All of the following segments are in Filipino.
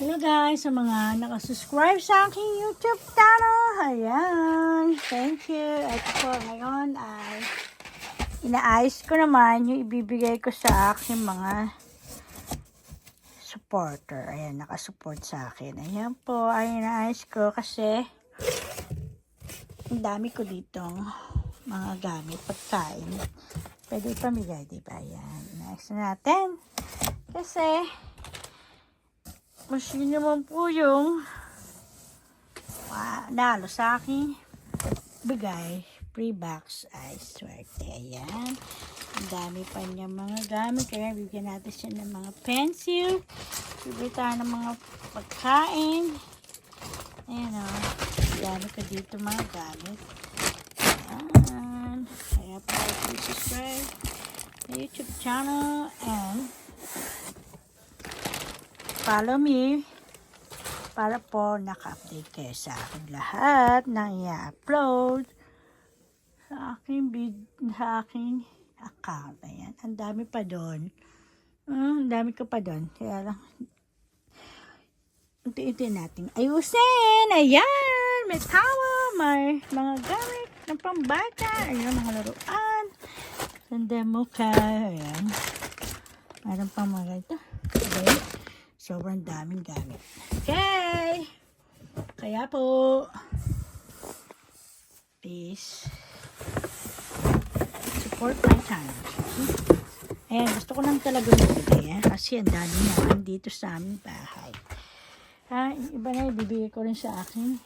Hello guys, sa mga nakasubscribe sa aking YouTube channel. Ayan, thank you. At po ngayon ay inaayos ko naman yung ibibigay ko sa aking mga supporter. Ayan, nakasupport sa akin. Ayan po, ay inaayos ko kasi ang dami ko ditong mga gamit, pagkain. Pwede pamigay, di ba? Ayan, inaayos na natin. Kasi, mas yun naman po yung nalo sa akin. Bigay free box ay swerte ayan. Ang dami pa niya mga gamit. Kaya bigyan natin siya ng mga pencil. Bibili tayo ng mga pagkain. Ayan o dami ko dito mga gamit. Ayan. Kaya pa please subscribe youtube channel and follow me para po naka-update kayo sa akin lahat ng i-upload sa aking vid sa aking account. Ayan. Ang dami pa doon. Mm, ang dami ko pa doon. Kaya lang unti-unti natin ayusin. Ayan! May towel, may mga gamit ng pambata. Ayan, mga laruan. Sanda mo ka. Ayan. Meron pang mga ito. Okay. Sobrang daming gamit. Okay. Kaya po, please, support my channel. Ayan, gusto ko lang talaga magbigay eh, kasi ang dami naman dito sa aming bahay. Ha, iba na ibibigay ko rin sa aking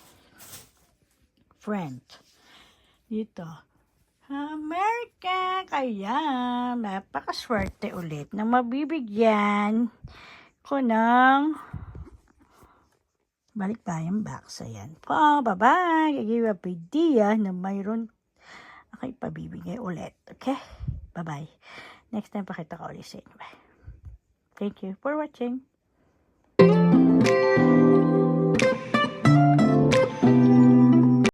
friend. Dito. America! Kaya, napakaswerte ulit na mabibigyan ko ng balik tayong box. Ayan po. Bye-bye. I give a idea na mayroon ako ipabibigay ulit. Okay? Bye-bye. Next time pakita ko ulit sa inyo. Bye. Thank you for watching.